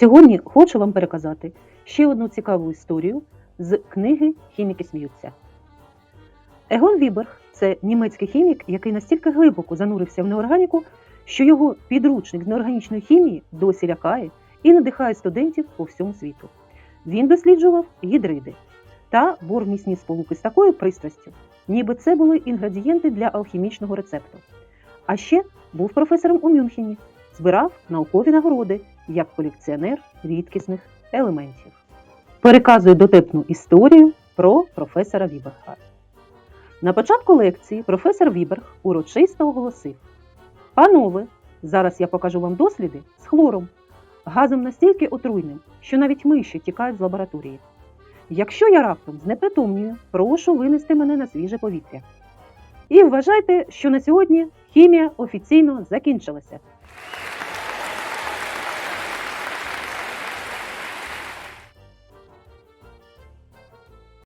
Сьогодні хочу вам переказати ще одну цікаву історію з книги Хіміки сміються. Егон Віберг це німецький хімік, який настільки глибоко занурився в неорганіку, що його підручник з неорганічної хімії досі лякає і надихає студентів по всьому світу. Він досліджував гідриди та бормісні сполуки з такою пристрастю, ніби це були інгредієнти для алхімічного рецепту. А ще був професором у Мюнхені, збирав наукові нагороди як колекціонер рідкісних елементів. Переказую дотепну історію про професора Віберга. На початку лекції професор Віберг урочисто оголосив: Панове, зараз я покажу вам досліди з хлором, газом настільки отруйним, що навіть миші тікають з лабораторії. Якщо я раптом знепритомнюю, прошу винести мене на свіже повітря. І вважайте, що на сьогодні хімія офіційно закінчилася.